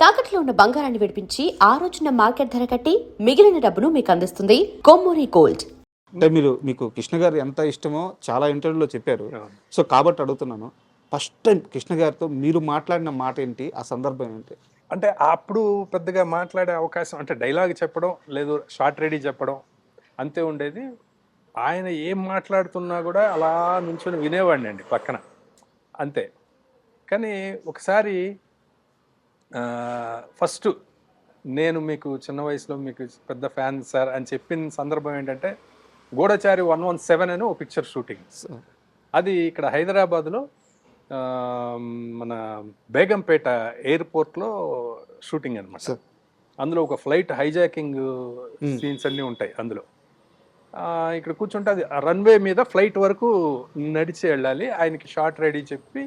తాకట్లో ఉన్న బంగారాన్ని విడిపించి ఆ రోజున మార్కెట్ ధర కట్టి మిగిలిన డబ్బును మీకు అందిస్తుంది కొమ్మూరి గోల్డ్. అంటే మీరు మీకు కృష్ణ గారు ఎంత ఇష్టమో చాలా ఇంటర్వ్యూలో చెప్పారు. సో కాబట్టి అడుగుతున్నాను ఫస్ట్ టైం కృష్ణ గారితో మీరు మాట్లాడిన మాట ఏంటి ఆ సందర్భం ఏంటి? అంటే అప్పుడు పెద్దగా మాట్లాడే అవకాశం అంటే డైలాగ్ చెప్పడం లేదు షార్ట్ రెడీ చెప్పడం అంతే ఉండేది. ఆయన ఏం మాట్లాడుతున్నా కూడా అలా నుంచొని వినేవాడిని అండి పక్కన. అంతే. కానీ ఒకసారి ఫస్ట్ నేను మీకు చిన్న వయసులో మీకు పెద్ద ఫ్యాన్ సార్ అని చెప్పిన సందర్భం ఏంటంటే గూఢచారి వన్ వన్ సెవెన్ అని ఒక పిక్చర్ షూటింగ్ అది ఇక్కడ హైదరాబాద్లో మన బేగంపేట ఎయిర్పోర్ట్లో షూటింగ్ అనమాట. అందులో ఒక ఫ్లైట్ హైజాకింగ్ సీన్స్ అన్నీ ఉంటాయి అందులో. ఇక్కడ కూర్చుంటే అది రన్వే మీద ఫ్లైట్ వరకు నడిచి వెళ్ళాలి. ఆయనకి షార్ట్ రెడీ చెప్పి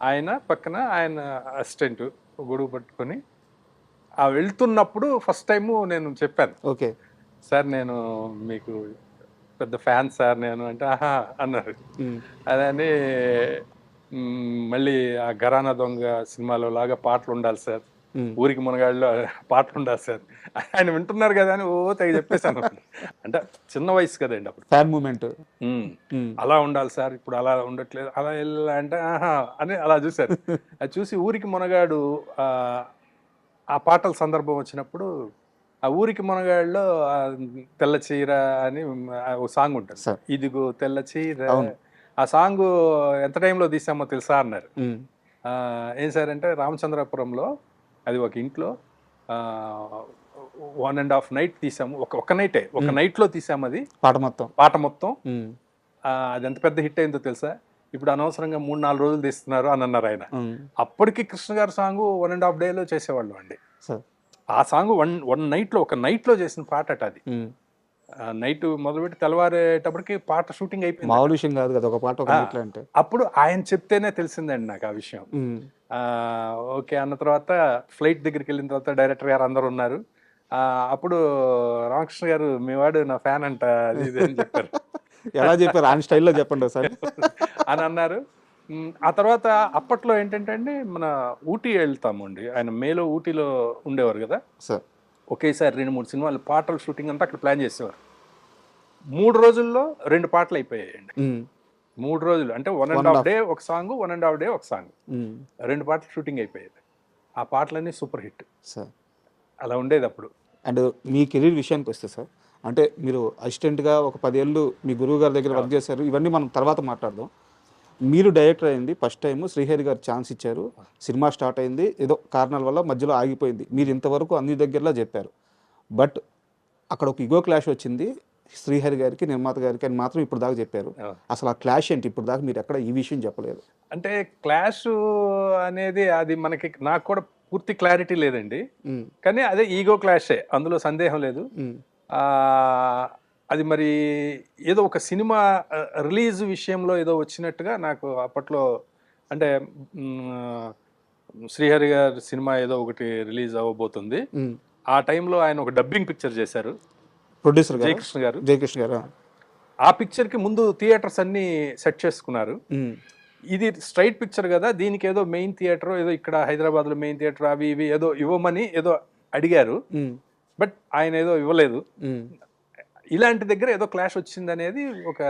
ఆయన పక్కన ఆయన అసిస్టెంట్ గొడుగు పట్టుకొని ఆ వెళ్తున్నప్పుడు ఫస్ట్ టైము నేను చెప్పాను. ఓకే. సార్ నేను మీకు పెద్ద ఫ్యాన్ సార్ నేను అంటే ఆహా అన్నారు. అదని మళ్ళీ ఆ గరానా దొంగ సినిమాలో లాగా పాటలు ఉండాలి సార్. ఊరికి మునగాళ్ళలో పాటలు ఉండాలి సార్. ఆయన వింటున్నారు కదా అని ఓ తెగ చెప్పేశాను. అంటే చిన్న వయసు కదండి అప్పుడు. ఫ్యాన్ మూమెంట్ అలా ఉండాలి సార్ ఇప్పుడు అలా ఉండట్లేదు అలా వెళ్ళా అంటే ఆహా అని అలా చూశారు. అది చూసి ఊరికి మునగాడు ఆ, ఆ పాటల సందర్భం వచ్చినప్పుడు ఆ ఊరికి మునగాడులో తెల్ల చీర అని ఒక సాంగ్ ఉంటుంది. సార్. ఇదిగో తెల్ల చీర. ఆ సాంగ్ ఎంత టైంలో తీసామో తెలుసా అన్నారు. ఏం సార్ అంటే రామచంద్రపురంలో అది ఒక ఇంట్లో వన్ అండ్ హాఫ్ నైట్ తీసాము. ఒక ఒక నైటే ఒక నైట్లో తీసాము అది. పాట మొత్తం. పాట మొత్తం. అది ఎంత పెద్ద హిట్ అయిందో తెలుసా? ఇప్పుడు అనవసరంగా మూడు నాలుగు రోజులు తీస్తున్నారు అని అన్నారు ఆయన. అప్పటికి కృష్ణ గారి సాంగ్ వన్ అండ్ హాఫ్ డేలో చేసేవాళ్ళు అండి. ఆ సాంగ్ వన్ వన్ నైట్లో ఒక నైట్లో చేసిన పాట అది. నైట్ మొదలుపెట్టి తెల్లవారేటప్పటికి పాట షూటింగ్ అయిపోయింది. మామూలు విషయం కాదు కదా ఒక పాట ఒక అంటే. అప్పుడు ఆయన చెప్తేనే తెలిసిందండి నాకు ఆ విషయం. ఓకే అన్న తర్వాత ఫ్లైట్ దగ్గరికి వెళ్ళిన తర్వాత డైరెక్టర్ గారు అందరు ఉన్నారు. అప్పుడు రామకృష్ణ గారు మీ వాడు నా ఫ్యాన్ అంట అది ఇది అని చెప్పారు. ఎలా చెప్పారు? ఆయన స్టైల్లో చెప్పండి సార్ అని అన్నారు. ఆ తర్వాత అప్పట్లో ఏంటంటే అండి మన ఊటీ వెళ్తాము అండి ఆయన మేలో ఊటీలో ఉండేవారు కదా. సార్. ఒకేసారి రెండు మూడు సినిమాలు పాటల షూటింగ్ అంతా అక్కడ ప్లాన్ చేసేవారు. మూడు రోజుల్లో రెండు పాటలు అయిపోయాయండి. మూడు రోజులు అంటే వన్ అండ్ హాఫ్ డే ఒక song one and half day ఒక సాంగ్. రెండు పాటలు షూటింగ్ అయిపోయేది. ఆ పాటలన్నీ సూపర్ హిట్. సార్. అలా ఉండేది అప్పుడు. అండ్ మీ కెరీర్ విషయానికి వస్తే సార్ అంటే మీరు అసిస్టెంట్గా ఒక పదేళ్ళు మీ గురువు గారి దగ్గర వర్క్ చేశారు ఇవన్నీ మనం తర్వాత మాట్లాడదాం. మీరు డైరెక్టర్ అయింది ఫస్ట్ టైం శ్రీహరి గారు ఛాన్స్ ఇచ్చారు సినిమా స్టార్ట్ అయింది ఏదో కారణాల వల్ల మధ్యలో ఆగిపోయింది. మీరు ఇంతవరకు అన్ని దగ్గరలో చెప్పారు. బట్ అక్కడ ఒక ఇగో క్లాష్ వచ్చింది శ్రీహరి గారికి నిర్మాత గారికి అని మాత్రం ఇప్పుడు దాకా చెప్పారు. అసలు ఆ క్లాష్ ఏంటి? ఇప్పుడు దాకా మీరు ఎక్కడ ఈ విషయం చెప్పలేదు. అంటే క్లాష్ అనేది అది మనకి నాకు కూడా పూర్తి క్లారిటీ లేదండి. కానీ అదే ఈగో క్లాషే అందులో సందేహం లేదు. అది మరి ఏదో ఒక సినిమా రిలీజ్ విషయంలో ఏదో వచ్చినట్టుగా నాకు అప్పట్లో అంటే శ్రీహరి గారి సినిమా ఏదో ఒకటి రిలీజ్ అవ్వబోతుంది. ఆ టైంలో ఆయన ఒక డబ్బింగ్ పిక్చర్ చేశారు. ప్రొడ్యూసర్ జయకృష్ణ గారు. జయకృష్ణ గారు? ఆ పిక్చర్కి ముందు థియేటర్స్ అన్ని సెట్ చేసుకున్నారు. ఇది స్ట్రైట్ పిక్చర్ కదా దీనికి ఏదో మెయిన్ థియేటర్ ఏదో ఇక్కడ హైదరాబాద్లో మెయిన్ థియేటర్ అవి ఇవి ఏదో ఇవ్వమని ఏదో అడిగారు. బట్ ఆయన ఏదో ఇవ్వలేదు. ఇలాంటి దగ్గర ఏదో క్లాష్ వచ్చింది అనేది ఒక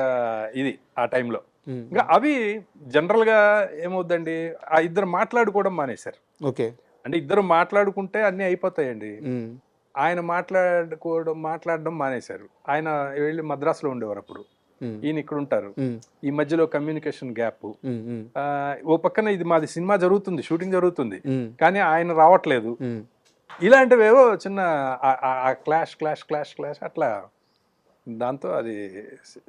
ఇది ఆ టైంలో. ఇంకా అవి జనరల్గా ఏమవుద్దండి? ఆ ఇద్దరు మాట్లాడుకోవడం మానేశారు. ఓకే. అంటే ఇద్దరు మాట్లాడుకుంటే అన్నీ అయిపోతాయండి. ఆయన మాట్లాడుకోవడం మాట్లాడడం మానేశారు. ఆయన వెళ్ళి మద్రాసులో ఉండేవారు అప్పుడు. ఈయన ఇక్కడ ఉంటారు. ఈ మధ్యలో కమ్యూనికేషన్ గ్యాప్. ఓ పక్కన ఇది మాది సినిమా జరుగుతుంది షూటింగ్ జరుగుతుంది. కానీ ఆయన రావట్లేదు. ఇలాంటివేవో చిన్న క్లాష్ క్లాష్ క్లాష్ క్లాష్ అట్లా దాంతో అది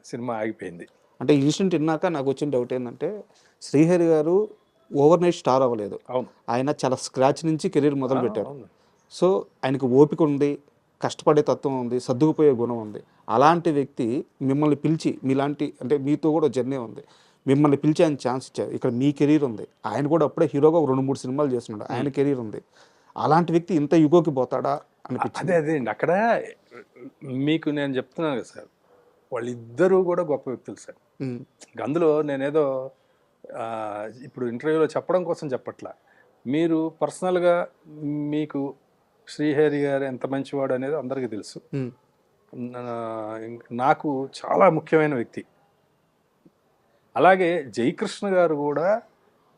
సినిమా ఆగిపోయింది. అంటే ఈ ఇన్సిడెంట్ విన్నాక నాకు వచ్చిన డౌట్ ఏంటంటే శ్రీహరి గారు ఓవర్ నైట్ స్టార్ అవ్వలేదు. అవును. ఆయన చాలా స్క్రాచ్ నుంచి కెరీర్ మొదలు పెట్టారు. సో ఆయనకు ఓపిక ఉంది కష్టపడే తత్వం ఉంది సర్దుకుపోయే గుణం ఉంది. అలాంటి వ్యక్తి మిమ్మల్ని పిలిచి మీలాంటి అంటే మీతో కూడా జర్నీ ఉంది. మిమ్మల్ని పిలిచి ఆయన ఛాన్స్ ఇచ్చారు. ఇక్కడ మీ కెరీర్ ఉంది. ఆయన కూడా అప్పుడే హీరోగా రెండు మూడు సినిమాలు చేస్తున్నాడు. ఆయన కెరీర్ ఉంది. అలాంటి వ్యక్తి ఇంత యుగోకి పోతాడా అనిపించింది. అదే అదే అండి. అక్కడ మీకు నేను చెప్తున్నాను కదా సార్. వాళ్ళిద్దరూ కూడా గొప్ప వ్యక్తులు సార్. అందులో నేనేదో ఇప్పుడు ఇంటర్వ్యూలో చెప్పడం కోసం చెప్పట్లా. మీరు పర్సనల్గా మీకు శ్రీహరి గారు ఎంత మంచివాడు అనేది అందరికీ తెలుసు. నాకు చాలా ముఖ్యమైన వ్యక్తి. అలాగే జయకృష్ణ గారు కూడా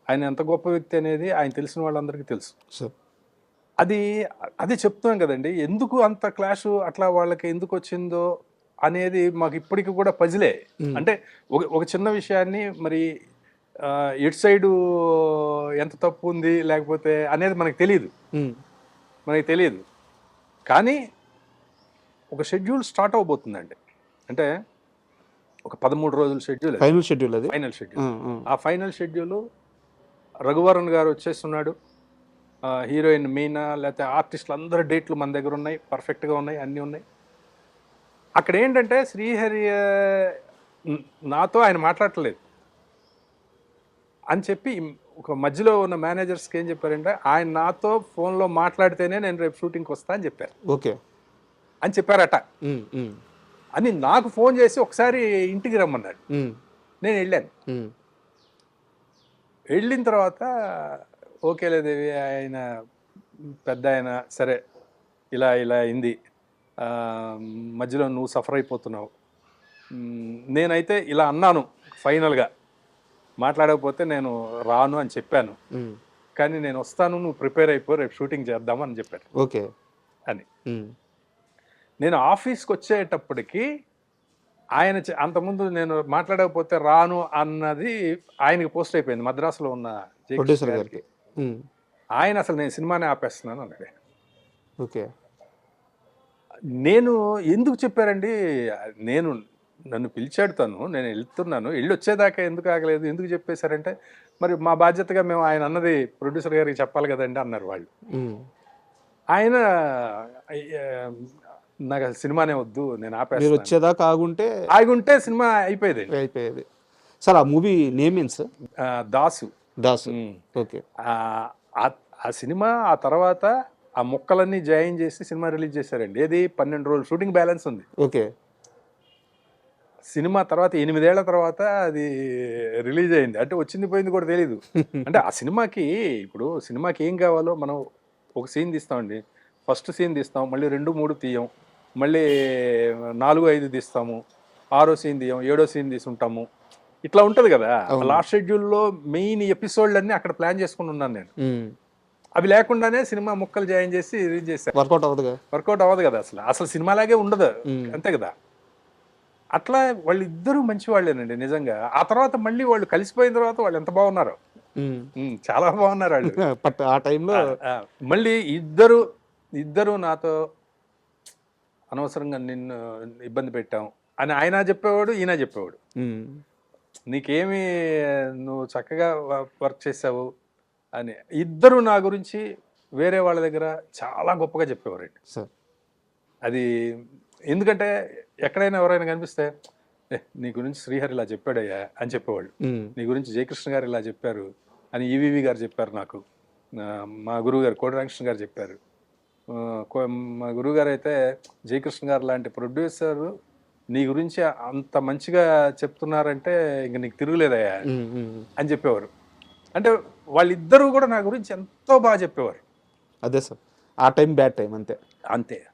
ఆయన ఎంత గొప్ప వ్యక్తి అనేది ఆయన తెలిసిన వాళ్ళందరికీ తెలుసు. సార్ అది అది చెప్తున్నాం కదండి. ఎందుకు అంత క్లాష్ అట్లా వాళ్ళకి ఎందుకు వచ్చిందో అనేది మాకు ఇప్పటికి కూడా పజిలే. అంటే ఒక ఒక చిన్న విషయాన్ని మరి ఎటు సైడు ఎంత తప్పు ఉంది లేకపోతే అనేది మనకు తెలియదు మనకి తెలియదు కానీ ఒక షెడ్యూల్ స్టార్ట్ అవబోతుందండి. అంటే ఒక పదమూడు రోజుల షెడ్యూల్. ఫైనల్ షెడ్యూల్ అది? Final schedule. ఆ, ఫైనల్ షెడ్యూల్ రఘువరన్ గారు వచ్చేస్తున్నాడు. హీరోయిన్ మీనా లేకపోతే ఆర్టిస్టులు అందరు డేట్లు మన దగ్గర ఉన్నాయి పర్ఫెక్ట్గా ఉన్నాయి అన్నీ ఉన్నాయి. అక్కడ ఏంటంటే శ్రీహరి నాతో ఆయన మాట్లాడట్లేదు. అని చెప్పి ఒక మధ్యలో ఉన్న మేనేజర్స్కి ఏం చెప్పారంటే ఆయన నాతో ఫోన్లో మాట్లాడితేనే నేను రేపు షూటింగ్కి వస్తా అని చెప్పారు. ఓకే. అని చెప్పారట. అని నాకు ఫోన్ చేసి ఒకసారి ఇంటికి రమ్మన్నాడు. నేను వెళ్ళాను. వెళ్ళిన తర్వాత ఓకేలే దేవి ఆయన పెద్ద ఆయన. సరే ఇలా ఇలా అయింది. మధ్యలో నువ్వు సఫర్ అయిపోతున్నావు. నేనైతే ఇలా అన్నాను ఫైనల్గా. మాట్లాడకపోతే నేను రాను అని చెప్పాను. కానీ నేను వస్తాను నువ్వు ప్రిపేర్ అయిపో రేపు షూటింగ్ చేద్దాము అని చెప్పాడు ఓకే. అని. నేను ఆఫీస్కి వచ్చేటప్పటికి ఆయన అంతకుముందు నేను మాట్లాడకపోతే రాను అన్నది ఆయనకి పోస్ట్ అయిపోయింది. మద్రాసులో ఉన్న ప్రొడ్యూసర్ గారికి. ఆయన అసలు నేను సినిమానే ఆపేస్తున్నాను అన్నాడు ఓకే. నేను ఎందుకు చెప్పారండి? నేను నన్ను పిలిచాడు తను నేను వెళ్తున్నాను. వెళ్ళి వచ్చేదాకా ఎందుకు ఆగలేదు? ఎందుకు చెప్పేశారంటే మరి మా బాధ్యతగా మేము ఆయన అన్నది ప్రొడ్యూసర్ గారికి చెప్పాలి కదండి అన్నారు వాళ్ళు. ఆయన "అయ్య, నాకు అసలు సినిమానే వద్దు నేను మీరు ఆపేస్తాను వచ్చేదాకా ఆగుంటే ఆగి ఉంటే సినిమా అయిపోయేది. అయిపోయేది. సార్ ఆ మూవీ నేమ్ ఏంటి సార్? దాసు. దాసు. ఓకే. ఆ సినిమా ఆ తర్వాత ఆ మొక్కలన్నీ జాయిన్ చేసి సినిమా రిలీజ్ చేశారండి. ఏది? పన్నెండు రోజులు షూటింగ్ బ్యాలెన్స్ ఉంది. ఓకే. సినిమా తర్వాత ఎనిమిదేళ్ళ తర్వాత అది రిలీజ్ అయింది. అంటే వచ్చింది పోయింది కూడా తెలియదు అంటే ఆ సినిమాకి ఇప్పుడు సినిమాకి ఏం కావాలో మనం ఒక సీన్ తీస్తామండి. ఫస్ట్ సీన్ తీస్తాం మళ్ళీ రెండు మూడు తీయం మళ్ళీ నాలుగు ఐదు తీస్తాము ఆరో సీన్ తీయం ఏడో సీన్ తీసుంటాము. ఇట్లా ఉంటుంది కదా. లాస్ట్ షెడ్యూల్లో మెయిన్ ఎపిసోడ్లన్నీ అక్కడ ప్లాన్ చేసుకుని ఉన్నాను నేను. అవి లేకుండానే సినిమా ముక్కలు జాయిన్ చేసి రిలీజ్ చేశారు వర్కౌట్ అవ్వదుగా వర్కౌట్ అవ్వదు కదా అసలు. అసలు సినిమాలాగే ఉండదు. మ్మ్. అంతే కదా. అట్లా వాళ్ళిద్దరూ మంచి వాళ్ళేనండి నిజంగా. ఆ తర్వాత మళ్ళీ వాళ్ళు కలిసిపోయిన తర్వాత వాళ్ళు ఎంత బాగున్నారు. చాలా బాగున్నారు వాళ్ళు. ఆ టైంలో మళ్ళీ ఇద్దరు ఇద్దరు నాతో అనవసరంగా నిన్ను ఇబ్బంది పెట్టాం అని ఆయన చెప్పేవాడు ఈయన చెప్పేవాడు. నీకేమి నువ్వు చక్కగా వర్క్ చేసావు అని ఇద్దరు నా గురించి వేరే వాళ్ళ దగ్గర చాలా గొప్పగా చెప్పేవారండి. సార్. అది ఎందుకంటే ఎక్కడైనా ఎవరైనా కనిపిస్తే "ఏ, నీ గురించి శ్రీహరి ఇలా చెప్పాడయ్యా అని చెప్పేవాళ్ళు. నీ గురించి జయకృష్ణ గారు ఇలా చెప్పారు అని ఈవీవి గారు చెప్పారు నాకు. ఆ, మా గురువు గారు కోడి రామకృష్ణ గారు చెప్పారు. ఆ, కో- మా గురువు గారు అయితే జయకృష్ణ గారు లాంటి ప్రొడ్యూసర్ నీ గురించి అంత మంచిగా చెప్తున్నారంటే ఇంక నీకు తిరుగులేదయ్యా. అని చెప్పేవారు. అంటే వాళ్ళిద్దరూ కూడా నా గురించి ఎంతో బాగా చెప్పేవారు. అదే సార్. ఆ టైం బ్యాడ్ టైం అంతే. అంతే.